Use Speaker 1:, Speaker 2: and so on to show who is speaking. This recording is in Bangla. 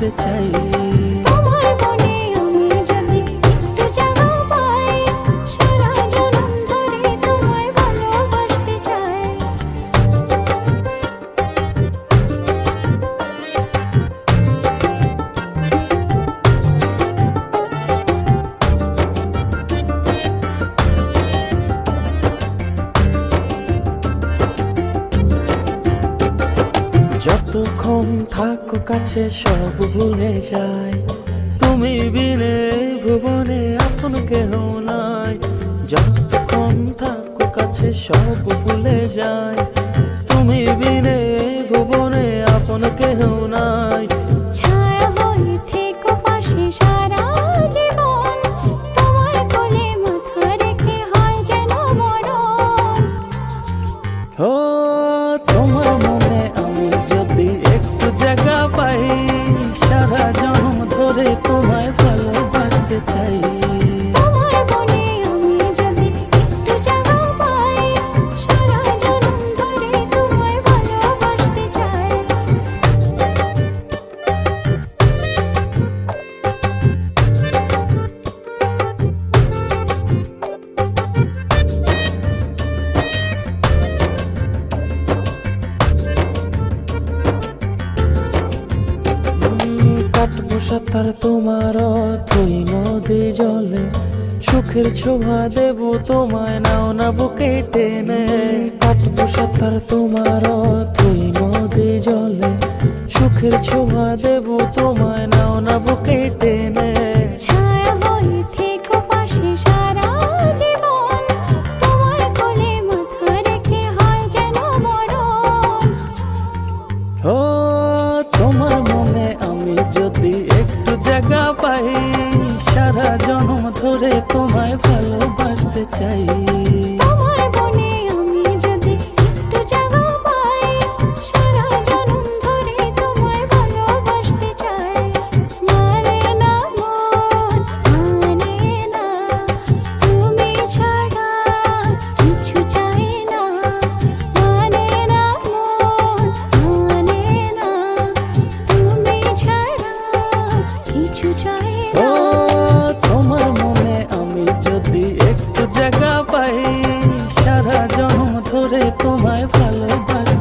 Speaker 1: the child.
Speaker 2: যতক্ষণ থাকো কাছে সব ভুলে যাই। তুমি বিনে ভুবনে আপন কেহ নাই। যতক্ষণ থাকো কাছে সব ভুলে যাই। তুমি বিনে ভুবনে আপন কেহ নাই। সাতার তোমার তুই নদী জলে। সুখের ছোঁয়া দেব তোমায়, নাও না বুকে টেনে। কাটবো সাতার তোমার তুই নদী জলে। সুখের ছোঁয়া দেব পাই সারা জন্ম ধরে তোমায় ভালোবাসতে চাই।